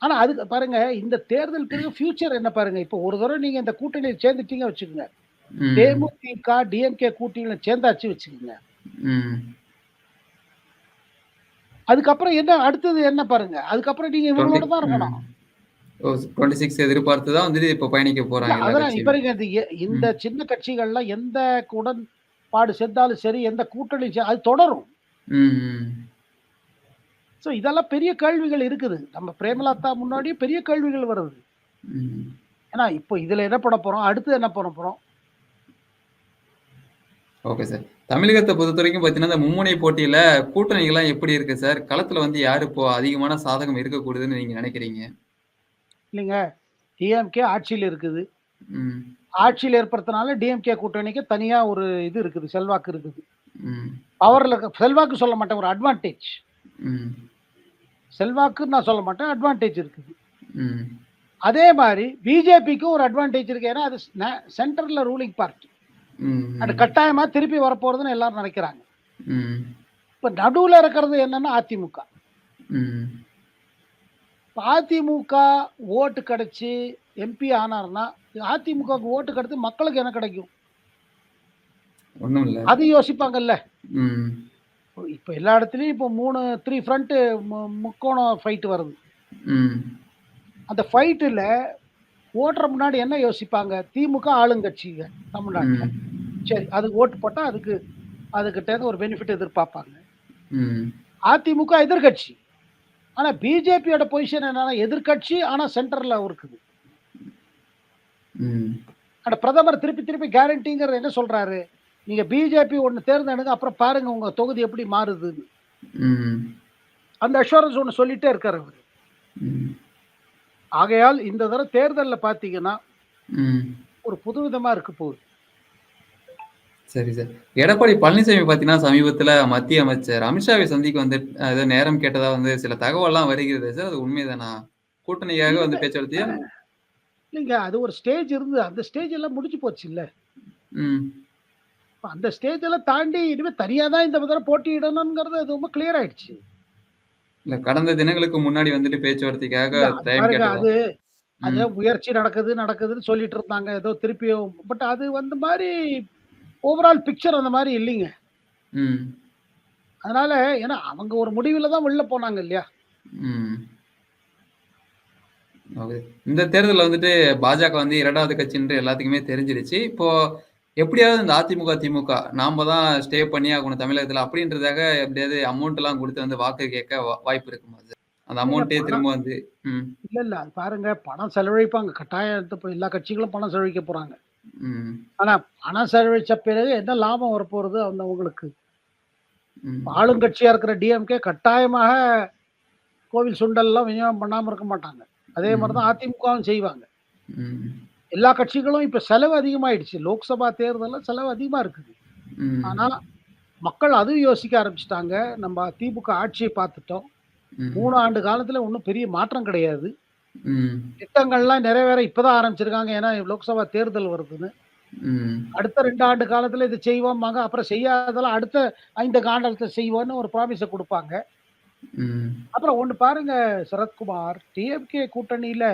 ஆனா அதுக்கு பாருங்க இந்த தேர்தல் பிறகு ஃபியூச்சர் என்ன பாருங்க இப்போ ஒரு தடவை நீங்க இந்த கூட்டணியில் சேர்ந்துட்டீங்க வச்சுக்கோங்க. தேமுதிக டிஎம்கே கூட்டணியில சேர்ந்தாச்சு வச்சுக்கோங்க. அதுக்கப்புறம் என்ன அடுத்தது என்ன பாருங்க? அதுக்கப்புறம் நீங்க இவங்களோட தான் இருக்கணும். எதிர்பார்த்து தான் இப்போ பயணிக்க போறாங்க அதான் இப்ப இந்த சின்ன கட்சிகள்ல எந்த உடன்பாடு சேர்ந்தாலும் சரி எந்த கூட்டணி அது தொடரும். ஸோ இதெல்லாம் பெரிய கேள்விகள் இருக்குது. நம்ம பிரேமலதா முன்னாடியே பெரிய கேள்விகள் வருது. ஏன்னா இப்போ இதுல என்ன பண்ண போறோம்? அடுத்து என்ன பண்ண போறோம்? ஓகே சார் தமிழகத்தை பொறுத்த வரைக்கும் பார்த்தீங்கன்னா இந்த மும்முனை போட்டியில கூட்டணிகள்லாம் எப்படி இருக்கு சார் களத்துல வந்து யாரு இப்போ அதிகமான சாதகம் இருக்கக்கூடுதுன்னு நீங்க நினைக்கிறீங்க? இல்லைங்க. டிஎம்கே ஆட்சியில் இருக்குது. ஆட்சியில் ஏற்படுத்தினால டிஎம்கே கூட்டணிக்கு தனியா ஒரு இது இருக்குது செல்வாக்கு இருக்குது. ம். பவர்ல செல்வாக்கு சொல்ல மாட்டேன் ஒரு அட்வான்டேஜ் ம். செல்வாக்குன்னு நான் சொல்ல மாட்டேன் அட்வான்டேஜ் இருக்குது. ம். அதே மாதிரி பிஜேபிக்கும் ஒரு அட்வான்டேஜ் இருக்கு. ஏன்னா அது சென்டர்ல ரூலிங் பார்ட்டி அது கட்டாயமா திருப்பி வரப்போறதுன்னு எல்லாரும் நினைக்கிறாங்க. இப்ப நடுவுல இருக்கிறது என்னன்னா அதிமுக. அதிமுக ஓட்டு கிடைச்சு எம்பி ஆனார்னா அதிமுகவுக்கு ஓட்டு கிடைச்சு மக்களுக்கு என்ன கிடைக்கும்? அது யோசிப்பாங்கல்ல. இப்ப எல்லா இடத்துலயும் இப்போ மூணு த்ரீ ஃப்ரண்ட் முக்கோணம் ஃபைட் வருது. அந்த ஃபைட்டுல ஓட்டுற முன்னாடி என்ன யோசிப்பாங்க? திமுக ஆளுங்கட்சிங்க தமிழ்நாட்டுல. சரி அதுக்கு ஓட்டு போட்டா அதுக்கு அதுக்கிட்ட ஒரு பெனிஃபிட் எதிர்பார்ப்பாங்க. அதிமுக எதிர்க்கட்சி ஆனா பிஜேபியோட பொசிஷன் என்னன்னா எதிர்க்கட்சி ஆனா சென்டர்ல இருக்குது. ஆனா பிரதமர் திருப்பி திருப்பி கேரண்டிங்கிறது என்ன சொல்றாரு? நீங்க பிஜேபி ஒன்று தேர்ந்தெடுங்க அப்புறம் பாருங்க உங்க தொகுதி எப்படி மாறுதுன்னு. அந்த அஷூரன்ஸ் ஒன்று சொல்லிட்டே இருக்காரு அவர். ஆகையால் இந்த தடவை தேர்தலில் பார்த்தீங்கன்னா ஒரு புதுவிதமா இருக்க போகுது. சரி சார். எடப்பாடி பழனிசாமி பார்த்தீங்கன்னா சமீபத்துல மத்திய அமைச்சர் அமித்ஷாவை சந்திக்க வந்து ஏதோ நேரம் கேட்டதா வந்து சில தகவல்லாம் வருகிறது. சார் அது உண்மைதானா? கூட்டணியாக வந்து பேச்சுவார்த்தையா? இல்லைங்க அது ஒரு ஸ்டேஜ் இருந்து அந்த ஸ்டேஜ் எல்லாம் முடிஞ்சு போச்சு இல்ல அந்த ஸ்டேஜ் எல்லாம் தாண்டி இனிமே தனியா தான் இந்த தடவை போட்டியிடணுங்கிறது அது ரொம்ப கிளியர் ஆயிடுச்சு. இல்ல கடந்த தினங்களுக்கு முன்னாடி வந்துட்டு பேச்சுவார்த்தைக்காக டைம் அது அது முயற்சி நடக்குது நடக்குதுன்னு சொல்லிட்டு இருந்தாங்க. ஏதோ திருப்பியும் பட் அது வந்து மாதிரி ஓவரால் பிக்சர் அந்த மாதிரி இல்லைங்க. அதனால ஏன்னா அவங்க ஒரு முடிவில் தான் வெளில போனாங்க இல்லையா? இந்த தேர்தலில் வந்துட்டு பாஜக வந்து இரண்டாவது கட்சின்ற எல்லாத்துக்குமே தெரிஞ்சிருச்சு. இப்போ எப்படியாவது இந்த அதிமுக திமுக நாம தான் ஸ்டே பண்ணி ஆகணும் தமிழகத்துல அப்படின்றதாக எப்படியாவது அமௌண்ட் எல்லாம் கொடுத்து வந்து வாக்கு கேட்க வாய்ப்பு இருக்குமா சார் அந்த அமௌண்ட்டே திரும்ப வந்து இல்ல இல்ல அது பாருங்க பணம் செலவழிப்பாங்க. கட்டாயம் எல்லா கட்சிகளும் பணம் செலவழிக்க போறாங்க. ஆனா பணம் செலவழிச்ச பிறகு என்ன லாபம் வரப்போறது அந்த அவங்களுக்கு ஆளுங்கட்சியா இருக்கிற டிஎம்கே கட்டாயமாக கோவில் சுண்டல் எல்லாம் விநியோகம் பண்ணாம இருக்க மாட்டாங்க. அதே மாதிரி ம். தான் அதிமுகவும் செய்வாங்க. எல்லா கட்சிகளும் இப்ப செலவு அதிகமாயிடுச்சு. லோக்சபா தேர்தல்ல செலவு அதிகமா இருக்குது. ஆனா மக்கள் அதுவும் யோசிக்க ஆரம்பிச்சிட்டாங்க. நம்ம திமுக ஆட்சியை பார்த்துட்டோம். மூணு ஆண்டு காலத்துல ஒன்றும் பெரிய மாற்றம் கிடையாது. திட்டங்கள்லாம் நிறைவேற இப்பதான் ஆரம்பிச்சிருக்காங்க. ஏன்னா லோக்சபா தேர்தல் வருதுன்னு. அடுத்த ரெண்டு ஆண்டு காலத்துல இது செய்வோமாங்க அப்புறம் செய்யாததெல்லாம் அடுத்த ஐந்து காலத்துல செய்வோம்னு ஒரு ப்ராமிஸை கொடுப்பாங்க. அப்புறம் ஒன்று பாருங்க சரத்குமார் டிஎம்கே கூட்டணியில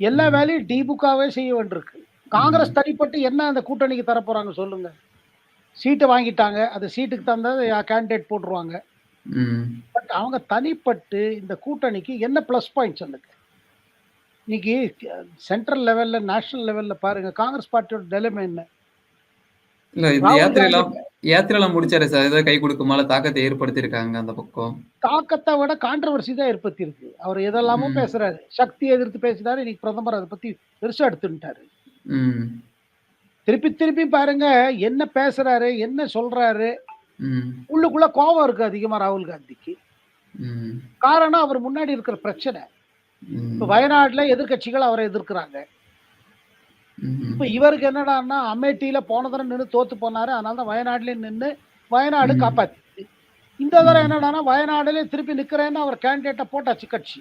எல்லா வேலையும் திமுகவே செய்ய வேண்டியிருக்கு. காங்கிரஸ் தனிப்பட்டு என்ன அந்த கூட்டணிக்கு தர போறாங்க சொல்லுங்க. சீட்டை வாங்கிட்டாங்க அந்த சீட்டுக்கு தந்தா கேண்டிடேட் போட்டுருவாங்க. பட் அவங்க தனிப்பட்டு இந்த கூட்டணிக்கு என்ன ப்ளஸ் பாயிண்ட்ஸ் எனக்கு இன்னைக்கு சென்ட்ரல் லெவல்ல நேஷனல் லெவல்ல பாருங்க காங்கிரஸ் பார்ட்டியோட நிலைமை என்ன? இல்ல இந்த யாத்திரையெல்லாம் யாத்திரையெல்லாம் முடிச்சாரு சார்? ஏதோ கை கொடுக்குமால தாக்கத்தை ஏற்படுத்தியிருக்காங்க அந்த பக்கம். தாக்கத்தை விட கான்ட்ரவர்சி தான் ஏற்படுத்தி இருக்கு அவர் எதெல்லாமோ பேசுறாரு. சக்தி எதிர்த்து பேசினாரு. இன்னைக்கு பிரதமர் அதை பத்தி பெருசா எடுத்துட்டாரு திருப்பி திருப்பி பாருங்க. என்ன பேசுறாரு? என்ன சொல்றாரு? உள்ளுக்குள்ள கோபம் இருக்கு அதிகமா ராகுல் காந்திக்கு. காரணம் அவர் முன்னாடி இருக்கிற பிரச்சனை. இப்ப வயநாட்டுல எதிர்க்கட்சிகள் அவரை எதிர்க்கிறாங்க. இப்ப இவருக்கு என்னடான்னா அமேட்டியில போன தடவை நின்று தோத்து போனாரு. அதனால தான் வயநாடுலயும் நின்று வயநாடு காப்பாத்தி இந்த தடவை ம் என்னடான்னா வயநாடுலயே திருப்பி நிக்கிறேன்னு அவர் கேண்டிடேட்டை போட்டாச்சு கட்சி.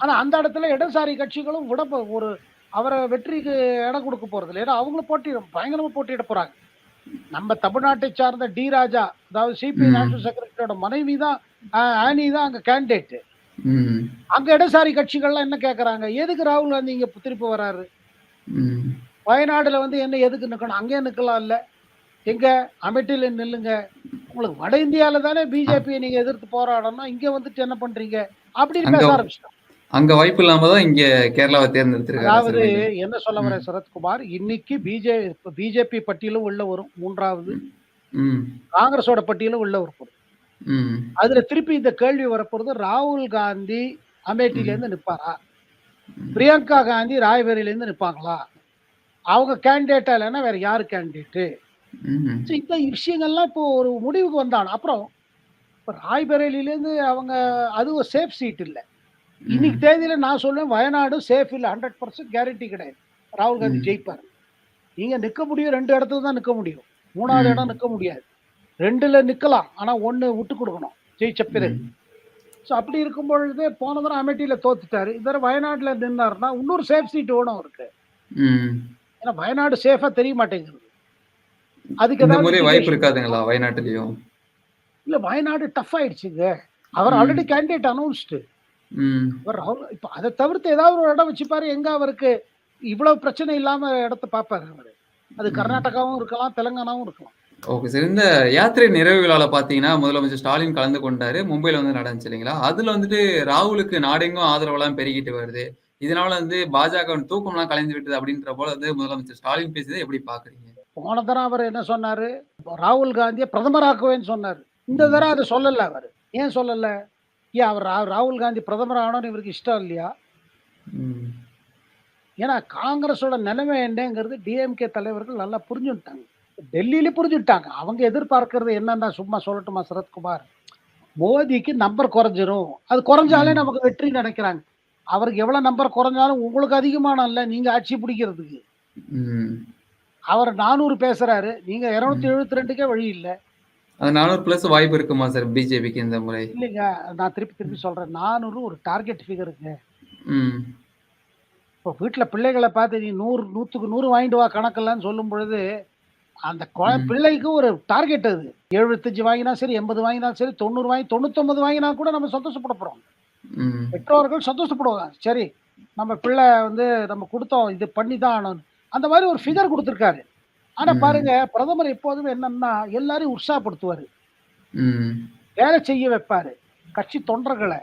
ஆனா அந்த இடத்துல இடதுசாரி கட்சிகளும் விட ஒரு அவரை வெற்றிக்கு இடம் கொடுக்க போறது இல்லை. ஏன்னா அவங்களும் போட்டி பயங்கரமா போட்டியிட போறாங்க. நம்ம தமிழ்நாட்டை சார்ந்த டி ராஜா அதாவது சிபி நேஷனல் செக்ரட்டரியோட மனைவி தான் ஆனி தான் அங்க கேண்டிடேட் அங்க இடதுசாரி கட்சிகள்லாம் என்ன கேக்குறாங்க? எதுக்கு ராகுல் காந்தி இங்க திருப்பி வராரு? வயநாடுல வந்து என்ன எதுக்கு நிக்கணும்? அங்கேயே நிக்கலாம் இல்ல. எங்க அமேட்டியில நில்லுங்க. உங்களுக்கு வட இந்தியால தானே பிஜேபியை நீங்க எதிர்த்து போராடணும். இங்க வந்துட்டு என்ன பண்றீங்க? அப்படின்னு பேச ஆரம்பிச்சிட்டாங்க அங்க வாய்ப்பு இல்லாம தான் இங்க கேரளாவை தேர்ந்தெடுத்திருக்காரு அதாவது என்ன சொல்ல ம். வரேன் சரத்குமார் இன்னைக்கு பிஜே பிஜேபி பட்டியலும் உள்ள வரும் மூன்றாவது. காங்கிரஸோட பட்டியலும் உள்ள வரப்போகுது அதுல திருப்பி இந்த கேள்வி வரப்போறது ராகுல் காந்தி அமேட்டில இருந்து நிப்பாரா? பிரியங்கா காந்தி ராய்பரேலியிலேருந்து நிற்பாங்களா அவங்க கேண்டிடேட்டா இல்லைன்னா வேற யாரு கேண்டிடேட்டு. ஸோ இந்த விஷயங்கள்லாம் இப்போ ஒரு முடிவுக்கு வந்தாங்க அப்புறம் இப்போ ராய்பரேலியிலேருந்து அவங்க அது ஒரு சேஃப் சீட் இல்லை இன்னைக்கு. தேதியில நான் சொல்லுவேன் வயநாடு சேஃப் இல்லை ஹண்ட்ரட் பர்சன்ட் கேரண்டி கிடையாது ராகுல் காந்தி. ஜெயிப்பார் நீங்க நிக்க முடியும் ரெண்டு இடத்துல தான் நிக்க முடியும் மூணாவது. இடம் நிக்க முடியாது ரெண்டுல நிக்கலாம் ஆனா ஒண்ணு விட்டு கொடுக்கணும் ஜெயிச்ச பிறகு. ஸோ அப்படி இருக்கும் பொழுது போன தடவை அமேட்டியில தோத்துட்டாரு. இந்த தடவை வயநாட்டுல நின்னாருன்னா இன்னொரு சேஃப் சீட் வேணும் அவருக்கு. ம். ஏன்னா வயநாடு சேஃபா தெரிய மாட்டேங்குது. அதுக்கு வாய்ப்பு இருக்காதுங்களா வயநாட்டுலயும்? இல்ல வயநாடு டஃப் ஆயிடுச்சுங்க. அவர். Already candidate announced. அவர் இப்போ அதை தவிர்த்து ஏதாவது ஒரு இடம் வச்சுப்பாரு. எங்க அவருக்கு இவ்வளவு பிரச்சனை இல்லாம இடத்த பார்ப்பாரு அவரு. அது. கர்நாடகாவும் இருக்கலாம் தெலுங்கானாவும் இருக்கலாம். Okay sir. இந்த யாத்திரை நிறைவு விழால பாத்தீங்கன்னா முதலமைச்சர் ஸ்டாலின் கலந்து கொண்டாரு. மும்பைல வந்து நடந்துச்சு இல்லைங்களா? அதுல வந்துட்டு ராகுலுக்கு நாடெங்கும் ஆதரவெல்லாம் பெருகிட்டு வருது. இதனால வந்து பாஜக தூக்கம்லாம் கலைந்து விட்டது அப்படின்ற போல வந்து முதலமைச்சர் ஸ்டாலின் பேசியதை எப்படி பாக்குறீங்க போன தரம் அவர் என்ன சொன்னாரு? ராகுல் காந்தியை பிரதமராக்குவேன்னு சொன்னாரு. இந்த தடவை அதை சொல்லல அவர். ஏன் சொல்லல? ஏன் அவர் ராகுல் காந்தி பிரதமர் ஆனோன்னு இவருக்கு இஷ்டம் இல்லையா. ஏன்னா காங்கிரஸோட நிலைமை என்னங்கிறது டிஎம்கே தலைவர்கள் நல்லா புரிஞ்சுட்டாங்க டெல்லியில புரிஞ்சுட்டாங்க அவங்க எதிர்பார்க்கறது என்னன்னா சும்மா சொல்லட்டுமா சரத்குமார்? மோதிக்கு நம்பர் குறைஞ்சிரும். அது குறைஞ்சாலே. நமக்கு வெற்றி நினைக்கிறாங்க. அவருக்கு எவ்வளவு நம்பர் குறைஞ்சாலும் உங்களுக்கு அதிகமான இல்ல நீங்க ஆட்சி பிடிக்கிறதுக்கு. அவர் நானூறு பேசுறாரு. நீங்க இருநூத்தி எழுபத்தி ரெண்டுக்கே வழி இல்ல. அது நானூறு பிளஸ் வாய்ப்பு இருக்குமா சார் பிஜேபிக்கு இந்த முறை? இல்லைங்க நான் திருப்பி திருப்பி சொல்றேன். நானூறு ஒரு டார்கெட் ஃபிகருங்க. இப்போ வீட்டுல பிள்ளைகளை பார்த்து நீ நூறு நூத்துக்கு நூறு வாங்கிட்டு வா கணக்கெல்லாம் சொல்லும் பொழுது அந்த. பிள்ளைக்கு ஒரு டார்கெட் அது. எழுபத்தஞ்சு வாங்கினா சரி எண்பது வாங்கினா சரி தொண்ணூறு வாங்கி தொண்ணூத்தொன்பது வாங்கினா கூட நம்ம சந்தோஷப்பட போறோம். பெற்றோர்கள் சந்தோஷப்படுவாங்க. சரி நம்ம பிள்ளை வந்து நம்ம கொடுத்தோம் இது பண்ணி தான் ஆகணும். அந்த மாதிரி ஒரு ஃபிகர் கொடுத்துருக்காரு. ஆனா. பாருங்க பிரதமர் எப்போதுமே என்னன்னா எல்லாரையும் உற்சாகப்படுத்துவாரு. வேலை செய்ய வைப்பாரு. கட்சி தொண்டர்களை.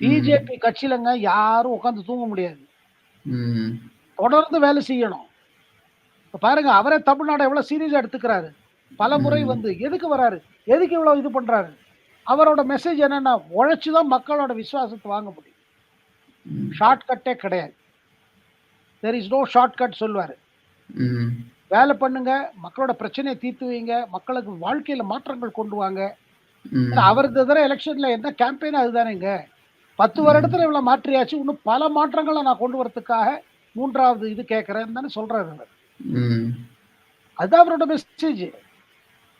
பிஜேபி கட்சியிலங்க யாரும் உட்காந்து தூங்க முடியாது. தொடர்ந்து வேலை செய்யணும். இப்ப பாருங்க அவரே தமிழ்நாடு எவ்வளவு சீரியஸா எடுத்துக்கிறாரு பல முறை. வந்து எதுக்கு வராரு எதுக்கு இவ்வளவு இது பண்றாரு அவரோட மெசேஜ் என்னன்னா உழைச்சுதான் மக்களோட விசுவாசத்தை வாங்க முடியும் ம். ஷார்ட் கட்டே கிடையாது there is no short cut சொல்லுவாரு. வேலை பண்ணுங்க மக்களோட பிரச்சனையை தீர்த்து வைங்க மக்களுக்கு வாழ்க்கையில மாற்றங்கள் கொண்டு வாங்க ம். ஏன்னா அவர் இந்த தடவை எலெக்ஷன்ல என்ன கேம்பெயின் அதுதானேங்க பத்து. வருடத்துல இவ்வளவு மாற்றியாச்சு இன்னும் பல மாற்றங்களை நான் கொண்டு வரதுக்காக மூன்றாவது இது கேட்கறேன்னு தானே சொல்றாரு அவர். அதுதான் அவரோட மெசேஜ்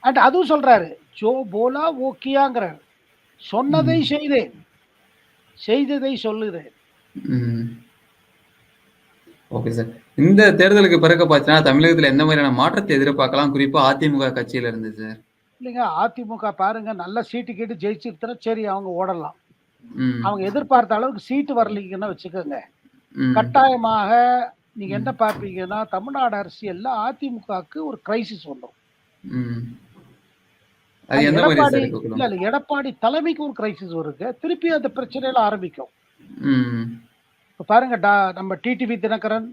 அண்ட் அதுவும் சொல்றாரு ஜோ போலா ஓ கியாங்கிறார் சொன்னதை. செய்தேன். செய்ததை சொல்லுறேன் ம். Okay sir. இந்த தேர்தலுக்கு பிறகு பார்த்தீங்கன்னா தமிழகத்துல எந்த மாதிரியான மாற்றத்தை எதிர்பார்க்கலாம்? குறிப்பா அதிமுக கட்சியில இருந்து சார். இல்லைங்க அதிமுக பாருங்க நல்ல சீட்டு கேட்டு ஜெயிச்சிருத்தா சரி அவங்க ஓடலாம். அவங்க எதிர்பார்த்த அளவுக்கு சீட்டு வரலைங்கன்னா வச்சுக்கோங்க. கட்டாயமாக நீங்க என்ன பார்ப்பீங்கன்னா தமிழ்நாடு அரசியல்ல அதிமுகவுக்கு ஒரு கிரைசிஸ் வந்துடும் எடப்பாடி எடப்பாடி தலைமைக்கு ஒரு கிரைசிஸ் வருங்க. திருப்பி அந்த பிரச்சனையில ஆரம்பிக்கும். இப்ப பாருங்க டா- நம்ம டிடிவி தினகரன்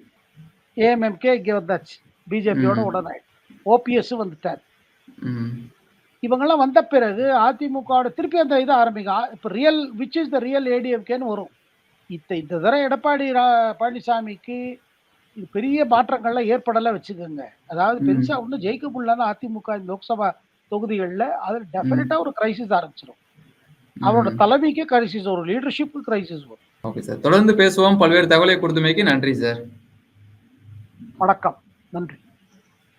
ஏஎம்எம்கே இங்க வந்தாச்சு. பிஜேபியோட. உடனே ஓபிஎஸ் வந்துட்டார். இவங்கெல்லாம் வந்த பிறகு அதிமுகவோட திருப்பி அந்த இது ஆரம்பிக்கும். இப்ப real which is the real ஏடிஎம்கேன்னு வரும். இத்த இந்த தடவை எடப்பாடி பழனிசாமிக்கு பெரிய மாற்றங்கள்லாம் ஏற்படல வச்சுக்கோங்க. அதாவது. பெருசா ஒன்றும் ஜெயிக்க முடியலன்னா அதிமுக இந்த லோக்சபா தொகுதிகளில் அதில் டெஃபினட்டா ஒரு கிரைசிஸ் ஆரம்பிச்சிடும் அவரோட. தலைமைக்கு கிரைசிஸ் வரும் லீடர்ஷிப் கிரைசிஸ் வரும். ஓகே சார் தொடர்ந்து பேசுவோம். பல்வேறு தகவலை கொடுத்தமைக்கு நன்றி சார் வணக்கம். நன்றி.